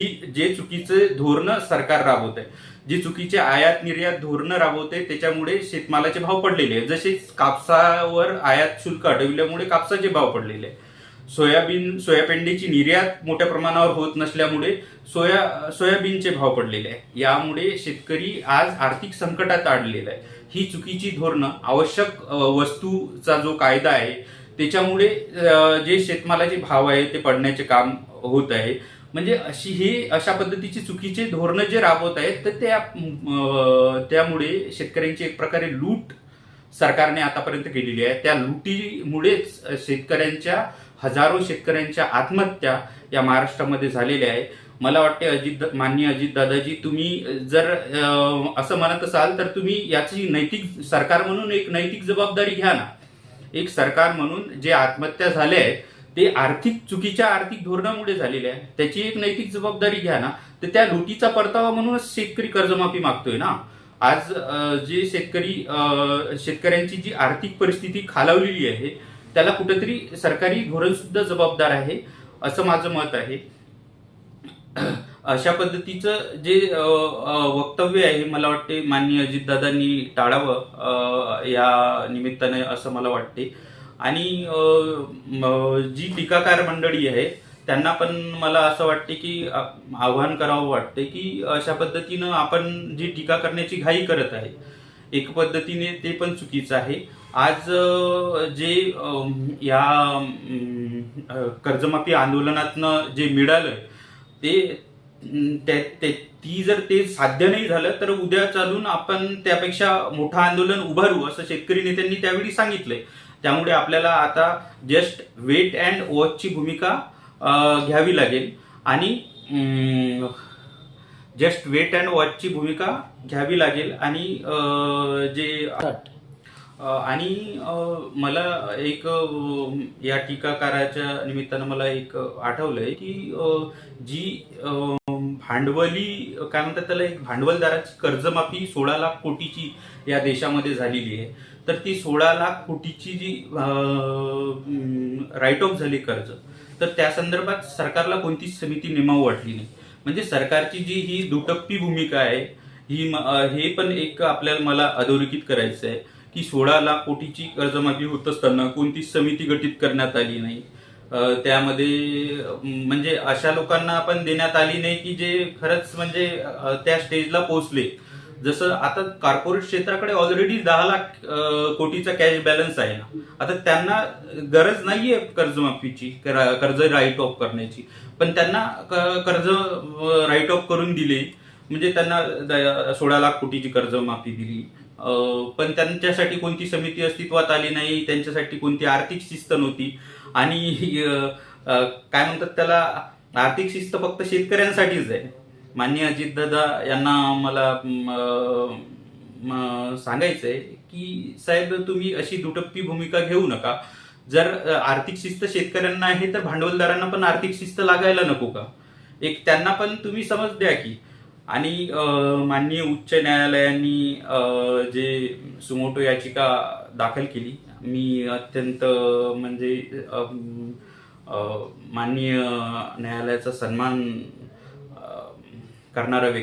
की जे चुकीचे धोरणं सरकार राबवत आहे जे चुकीचे आयात निर्यात धोरणं राबवते त्याच्यामुळे शेतमालाचे भाव पडलेले आहेत. जसे कापसावर आयात शुल्क अडविल्यामुळे कापसाचे भाव पडलेले आहे सोयाबीन सोयापेंडीची निर्यात मोठ्या प्रमाणावर होत नसल्यामुळे सोया सोयाबीनचे भाव पडलेले आहे यामुळे शेतकरी आज आर्थिक संकटात अडलेला आहे. ही चुकीची धोरणं आवश्यक वस्तूचा जो कायदा आहे त्याच्यामुळे जे शेतमालाचे भाव आहे ते पडण्याचे काम होत आहे. म्हणजे अशी ही अशा पद्धतीची चुकीचे धोरणं जे राबवत आहेत तर त्या त्यामुळे शेतकऱ्यांची एक प्रकारे लूट सरकारने आतापर्यंत केलेली आहे. त्या लुटीमुळेच शेतकऱ्यांच्या हजारो शेतकऱ्यांच्या आत्महत्या या महाराष्ट्रामध्ये झालेल्या आहे मला वाटते अजित मान्य अजित दादाजी तुम्ही जर असं म्हणत असाल तर तुम्ही याची नैतिक सरकार म्हणून एक नैतिक जबाबदारी घ्या ना. एक सरकार म्हणून जे आत्महत्या झाल्या आहेत ते आर्थिक चुकीच्या आर्थिक धोरणामुळे झालेले आहे. त्याची एक नैतिक जबाबदारी घ्या ना. तर त्या लुटीचा परतावा म्हणूनच शेतकरी कर्जमाफी मागतोय ना. आज जे शेतकरी शेतकऱ्यांची जी आर्थिक परिस्थिती खालावलेली आहे त्याला कुठेतरी सरकारी धोरण सुद्धा जबाबदार आहे असं माझं मत आहे. अशा पद्धतीचं जे वक्तव्य आहे मला वाटते माननीय अजितदादांनी टाळावं या निमित्ताने असं मला वाटते. आणि जी टीकाकार मंडळी आहे त्यांना पण मला असं वाटते की आव्हान करावं वाटते की अशा पद्धतीनं आपण जी टीका करण्याची घाई करत आहे एक पद्धतीने ते पण चुकीचं आहे. आज जे या कर्जमाफी आंदोलनातनं जे मिळालं ते त्या- ते- ती जर ते साध्य नाही झालं तर उद्या चालून आपण त्यापेक्षा मोठं आंदोलन उभारू असं शेतकरी नेत्यांनी त्यावेळी सांगितलंय. त्यामुळे आपल्याला आता जस्ट वेट अँड वॉचची भूमिका घ्यावी लागेल. आणि जस्ट वेट अँड वॉचची भूमिका घ्यावी लागेल. आणि जे आणि मला एक या टीकाकाराच्या निमित्तानं मला एक आठवलं आहे की जी भांडवली काय म्हणतात त्याला एक भांडवलदाराची कर्जमाफी सोळा लाख कोटीची या देशामध्ये झालेली आहे. तर ती सोळा लाख कोटीची जी राईट ऑफ झाली कर्ज तर त्या संदर्भात सरकारला कोणतीच समिती नेमावं वाटली नाही. म्हणजे सरकारची जी ही दुटप्पी भूमिका आहे ही हे पण एक आपल्याला मला अधोरेखित करायचं आहे की सोळा लाख कोटीची कर्जमाफी होत असताना कोणतीच समिती गठीत करण्यात आली नाही. त्यामध्ये म्हणजे अशा लोकांना आपण देण्यात आली नाही की जे खरंच म्हणजे त्या स्टेजला पोहोचले. जसं आता कॉर्पोरेट क्षेत्राकडे ऑलरेडी दहा लाख कोटीचा कॅश बॅलन्स आहे ना. आता त्यांना गरज नाहीये कर्जमाफीची कर्ज राईट ऑफ करण्याची. पण त्यांना कर्ज राईट ऑफ करून दिले. म्हणजे त्यांना सोळा लाख कोटीची कर्जमाफी दिली. पण त्यांच्यासाठी कोणती समिती अस्तित्वात आली नाही त्यांच्यासाठी कोणती आर्थिक शिस्त नव्हती. आणि काय म्हणतात त्याला आर्थिक शिस्त फक्त शेतकऱ्यांसाठीच आहे. मान्य अजितदादा यांना मला सांगायचं आहे सांगायचंय की साहेब तुम्ही अशी दुटप्पी भूमिका घेऊ नका. जर आर्थिक शिस्त शेतकऱ्यांना आहे तर भांडवलदारांना पण आर्थिक शिस्त लागायला नको का? एक त्यांना पण तुम्ही समज द्या की आणि माननीय उच्च न्यायालयांनी जे सुमोटो याचिका दाखल केली मी अत्यंत म्हणजे माननीय न्यायालयाचा सन्मान करणारा व्यक्ती